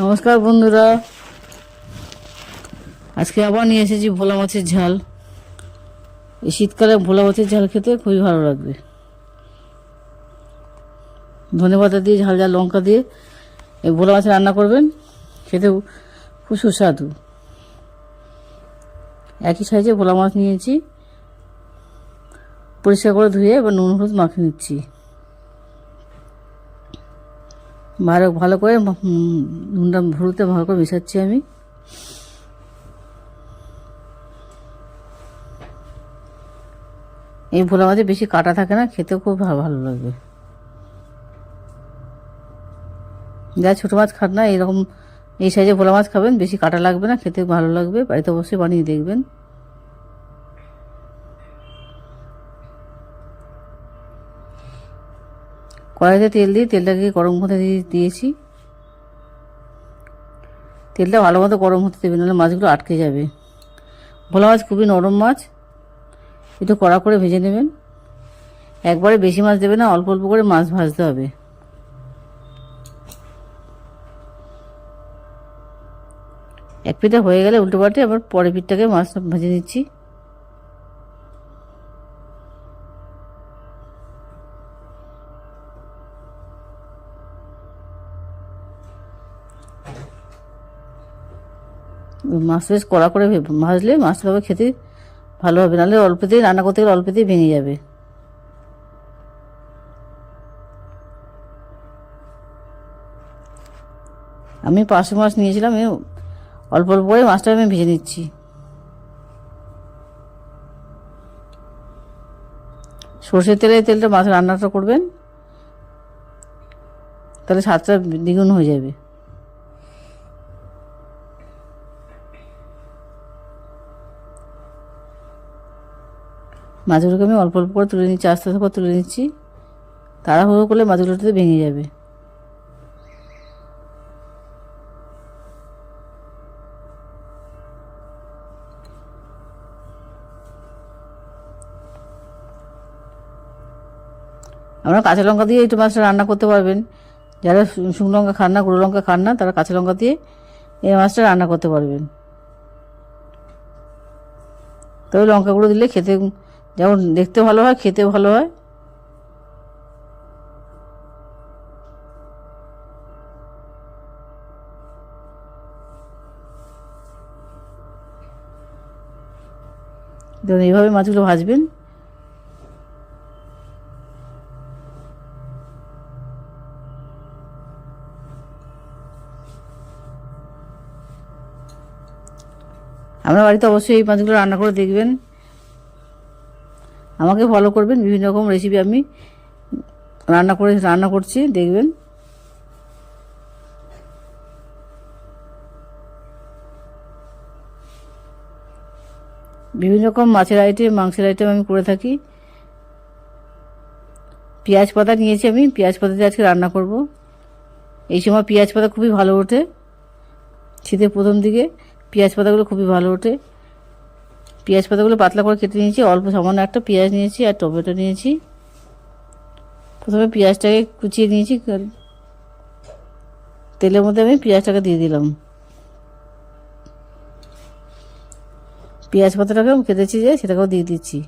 নমস্কার বন্ধুরা। আজকে আবার নিয়ে এসেছি ভোলা মাছের ঝাল। এই শীতকালে ভোলা মাছের ঝাল খেতে খুবই ভালো লাগবে। ধনে পাতা দিয়ে ঝাল ঝাল লঙ্কা দিয়ে এই ভোলা মাছ রান্না করবেন খেতে খুব সুস্বাদু। একই সাইজে ভোলা মাছ নিয়েছি। পরিষ্কার করে ধুয়ে এবার নুন, হলুদ মাখিয়ে নিচ্ছি। ভালো ভালো করে নুনটা ভুরুতে ভালো করে মেশাচ্ছি আমি। এই ভোলা মাছে বেশি কাটা থাকে না, খেতেও খুব ভালো লাগবে যা ছোটো মাছ খান না, এরকম এই সাইজে ভোলা মাছ খাবেন, বেশি কাটা লাগবে না, খেতে ভালো লাগবে, বাড়িতে অবশ্যই বানিয়ে দেখবেন। কড়াইতে তেল দিয়ে, তেলটাকে গরম হতে দিয়ে দিয়েছি। তেলটা ভালো মতো গরম হতে দেবে, নাহলে মাছগুলো আটকে যাবে। ভোলা মাছ খুবই নরম মাছ। একটু কড়া করে ভেজে নেবেন। একবারে বেশি মাছ দেবে না, অল্প অল্প করে মাছ ভাজতে হবে। এক পিঠটা হয়ে গেলে উল্টো পাল্টে আবার পরের পিঠটাকে মাছ ভেজে নিচ্ছি। মাছ বেশ কড়া করে ভাজলে মাছটা তবে খেতে ভালো হবে, নাহলে অল্পতেই রান্না করতে গেলে অল্পতেই ভেঙে যাবে। আমি পাঁচশো মাছ নিয়েছিলাম অল্প অল্প করে মাছটা আমি ভেজে নিচ্ছি। সর্ষের তেলে তেলটা মাছ রান্নাটা করবেন, তাহলে স্বাদটা দ্বিগুণ হয়ে যাবে। মাছগুলোকে আমি অল্প অল্প করে তুলে নিচ্ছি, আস্তে আস্তে করে তুলে নিচ্ছি। তাড়াহুড়ো করলে মাছগুলোতে ভেঙে যাবে। আমরা কাঁচা লঙ্কা দিয়ে একটু মাছটা রান্না করতে পারবেন। যারা শুকনো লঙ্কা খান না, গুঁড়ো লঙ্কা খান না, তারা কাঁচা লঙ্কা দিয়ে এই মাছটা রান্না করতে পারবেন। তবে লঙ্কা গুঁড়ো দিলে খেতে যেমন দেখতে ভালো হয়, খেতে ভালো হয়। দেখুন এইভাবে মাছগুলো ভাজবেন। আপনার বাড়িতে অবশ্যই এই মাছগুলো রান্না করে দেখবেন। আমাকে ফলো করবেন। বিভিন্ন রকম রেসিপি আমি রান্না করে, রান্না করছি, দেখবেন। বিভিন্ন রকম মাছের আইটেম মাংসের আইটেম আমি করে থাকি। পেঁয়াজ পাতা নিয়েছি আমি। পেঁয়াজ পাতা দিয়ে আজকে রান্না করব। এই সময় পেঁয়াজ পাতা খুবই ভালো ওঠে। শীতের প্রথম দিকে পেঁয়াজ পাতাগুলো খুবই ভালো ওঠে। পেঁয়াজ পাতাগুলো পাতলা করে কেটে নিয়েছি, অল্প সামান্য একটা পেঁয়াজ নিয়েছি আর টমেটো নিয়েছি। প্রথমে পেঁয়াজটাকে কুচিয়ে নিয়েছি তেলের মধ্যে আমি পেঁয়াজটাকে দিয়ে দিলাম। পেঁয়াজ পাতাটাকে কেটেছি যে সেটাকেও দিয়ে দিচ্ছি।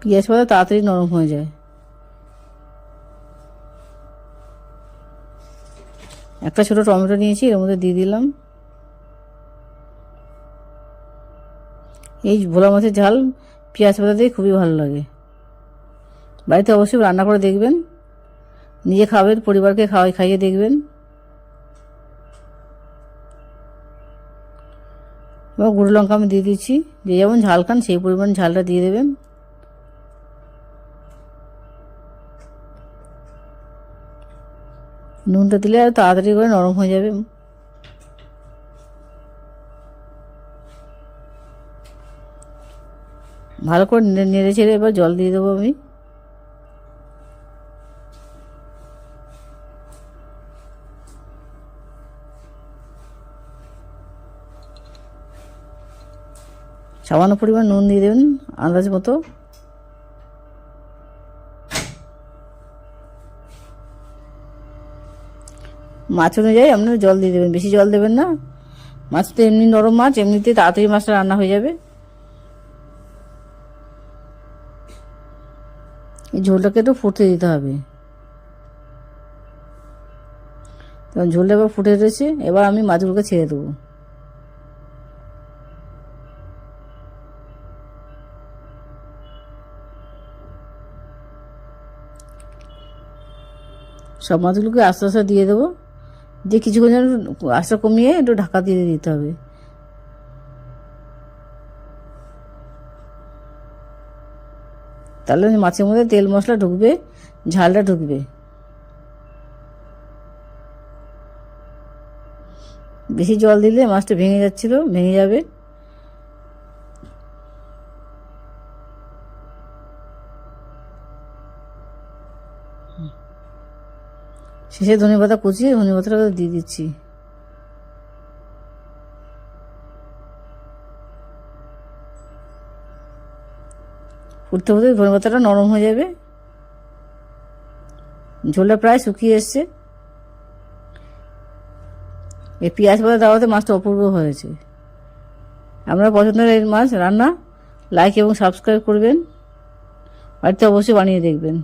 পেঁয়াজ পাতা তাড়াতাড়ি নরম হয়ে যায়। একটা ছোট টমেটো নিয়েছি, এর মধ্যে দিয়ে দিলাম। এই ভোলা মাছের ঝাল, পেঁয়াজ পাতা দিয়ে খুবই ভালো লাগে। বাড়িতে অবশ্যই রান্না করে দেখবেন। নিজে খাবেন, পরিবারকে খাওয়াই, খাইয়ে দেখবেন। এবং গুঁড়ো লঙ্কা আমি দিয়ে দিচ্ছি। যে যেমন ঝাল খান, সেই পরিমাণ ঝালটা দিয়ে দেবেন। নুনটা দিলে আর তাড়াতাড়ি করে নরম হয়ে যাবে। ভালো করে নেড়ে ছেড়ে এবার জল দিয়ে দেবো আমি। সামান্য পরিমাণ নুন দিয়ে দেবেন, আন্দাজ মতো। মাছ অনুযায়ী আপনারা জল দিয়ে দেবেন, বেশি জল দেবেন না। মাছ তো এমনি নরম মাছ, এমনিতে তাড়াতাড়ি মাছটা রান্না হয়ে যাবে। এই ঝোলটাকে একটু ফুটতে দিতে হবে। তখন ঝোলটা এবার ফুটে রয়েছে, এবার আমি মাছগুলোকে ছেড়ে দেবো। সব মাছগুলোকে আস্তে আস্তে দিয়ে দেবো। দিয়ে কিছুক্ষণ আশা কমিয়ে একটু ঢাকা দিয়ে দিতে হবে। তাহলে মাছের মধ্যে তেল মশলা ঢুকবে, ঝালটা ঢুকবে। বেশি জল দিলে মাছটা ভেঙে যাচ্ছিল, ভেঙে যাবে। শেষে ধনে পাতা কুচিয়ে ধনে পাতাটা দিয়ে দিচ্ছি। ফুটতে ফুটতে ধনে পাতাটা নরম হয়ে যাবে। ঝোলটা প্রায় শুকিয়ে এসছে। এই পেঁয়াজ পাতা দেওয়াতে মাছটা অপূর্ব হয়েছে। আপনারা পছন্দের এই মাছ রান্না লাইক এবং সাবস্ক্রাইব করবেন। বাড়িতে অবশ্যই বানিয়ে দেখবেন।